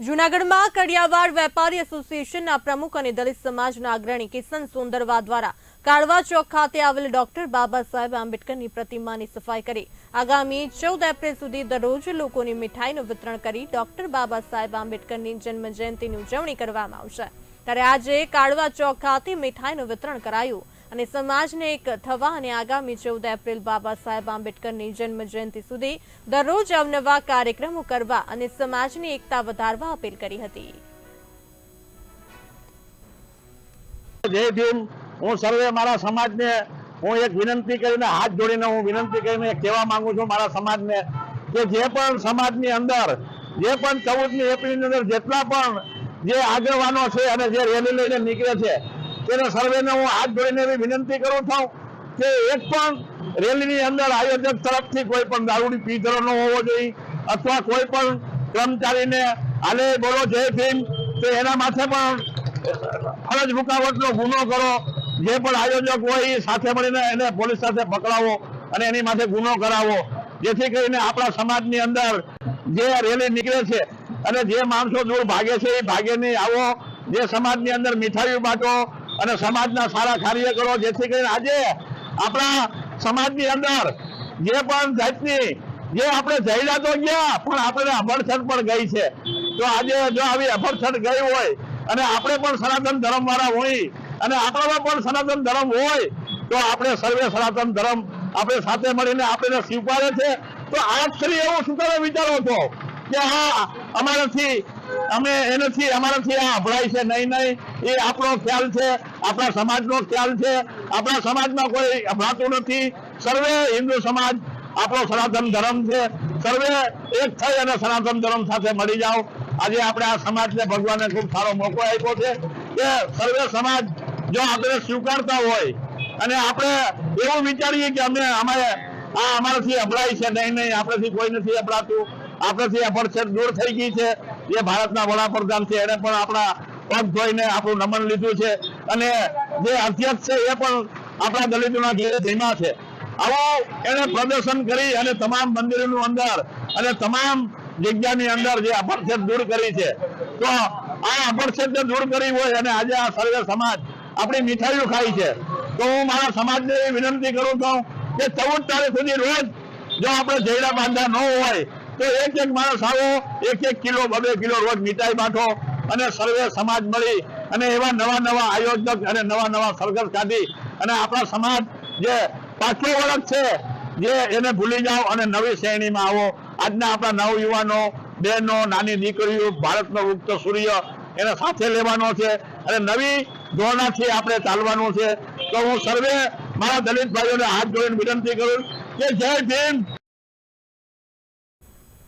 જૂનાગઢમાં કડિયાવાડ વેપારી એસોસિએશનના પ્રમુખ અને દલિત સમાજના અગ્રણી કિશન સુંદરવા દ્વારા કાળવા ચોક ખાતે આવેલ ડોક્ટર બાબા સાહેબ આંબેડકરની પ્રતિમાની સફાઈ કરી. આગામી ચૌદ એપ્રિલ સુધી દરરોજ લોકોની મીઠાઈનું વિતરણ કરી ડોક્ટર બાબા સાહેબ આંબેડકરની જન્મ જયંતિની ઉજવણી કરવામાં આવશે. ત્યારે આજે કાળવા ચોક ખાતે મીઠાઈનું વિતરણ કરાયું. અને સમાજને એક થવા અને આગામી ચૌદ એપ્રિલ બાબા સાહેબ આંબેડકરની જન્મ જયંતિ સુધી દરરોજ અવનવા કાર્યક્રમો કરવા અને સમાજની એકતા વધારવા અપીલ કરી હતી. જય ભીમ. હું સર્વે મારા સમાજને હું એક વિનંતી કરીને હાથ જોડીને હું વિનંતી કરીને કહેવા માંગુ છું મારા સમાજને કે જે પણ સમાજની અંદર, જે પણ ચૌદમી એપ્રિલની અંદર જેટલા પણ જે આગેવાનો છે અને જે રેલી લઈને નીકળે છે તેને સર્વેને હું હાથ જોડીને એવી વિનંતી કરું છું કે એક પણ રેલીની અંદર આયોજક તરફથી કોઈ પણ દારૂની પીધરો ન હોવો જોઈએ અથવા કોઈ પણ કર્મચારીને આલે બોલો જય ભીમ તો એના માથે પણ ફરજ મુકાવટનો ગુનો કરો. જે પણ આયોજક હોય એ સાથે મળીને એને પોલીસ સાથે પકડાવો અને એની માથે ગુનો કરાવો. જેથી કરીને આપણા સમાજની અંદર જે રેલી નીકળે છે અને જે માણસો દૂર ભાગે છે એ ભાગે નહીં આવો. જે સમાજની અંદર મીઠાઈઓ બાંટો અને સમાજના સારા કાર્ય કરો જેથી કરીને આજે આપણા સમાજની અંદર જે પણ જાતની, જે આપણે જાહેરાતો ગયા, પણ આપણે અભરછટ પણ ગઈ છે. તો આજે જો આવી અભરછટ ગઈ હોય, અને આપણે પણ સનાતન ધર્મ વાળા હોય, અને આપણામાં પણ સનાતન ધર્મ હોય, તો આપણે સર્વે સનાતન ધર્મ આપણે સાથે મળીને આપણે સ્વીકારે છે. તો આ કરી એવો તમે વિચારો છો કે હા, અમારાથી અમે એનાથી, અમારાથી આ અભળાય છે. નહીં નહીં, એ આપણો ખ્યાલ છે, આપણા સમાજનો ખ્યાલ છે. આપણા સમાજમાં કોઈ અભળાતું નથી. સર્વે હિન્દુ સમાજ આપણો સનાતન ધર્મ છે. સર્વે એક થઈ અને સનાતન ધર્મ સાથે મળી જાઓ. આજે આપણે આ સમાજને ભગવાને ખૂબ સારો મોકો આપ્યો છે કે સર્વે સમાજ જો આપણે સ્વીકારતા હોય અને આપણે એવું વિચારીએ કે અમે અમારે આ અમારાથી અભળાય છે. નહીં નહીં, આપણેથી કોઈ નથી અભળાતું આપણેથી અપરછેદ દૂર થઈ ગઈ છે. એ ભારતના વડાપ્રધાન છે એને પણ આપણા પગ ધોઈને આપણું નમન લીધું છે. અને જે અધ્યક્ષ છે, એ પણ આપણા દલિતોના ઘેરે ધીમા છે. આવું એને પ્રદર્શન કરી અને તમામ મંદિરોનું અંદર અને તમામ જગ્યાની અંદર જે અપરછેદ દૂર કરી છે. તો આ અપરછેદ દૂર કરી હોય અને આજે આ સર્વે સમાજ આપણી મીઠાઈઓ ખાય છે, તો હું મારા સમાજને વિનંતી કરું છું કે ચૌદ તારીખ સુધી રોજ જો આપણે જયડા બાંધા ન હોય તો એક એક માણસ આવો, એક એક કિલો, બબે કિલો રોજ મીઠાઈ બાંધો અને સર્વે સમાજ મળી અને એવા નવા નવા આયોજક અને નવા નવા સરઘસ કાઢી અને આપણા સમાજ જે પાછો ઓળખ છે, જે એને ભૂલી જાઓ અને નવી શ્રેણીમાં આવો. આજના આપણા નવયુવાનો, બહેનો, નાની દીકરીઓ, ભારતનો ઉગતો સૂર્ય એને સાથે લેવાનો છે અને નવી ધોરણાથી આપણે ચાલવાનું છે. તો હું સર્વે મારા દલિત ભાઈઓને હાથ જોડીને વિનંતી કરું કે જય ભીમ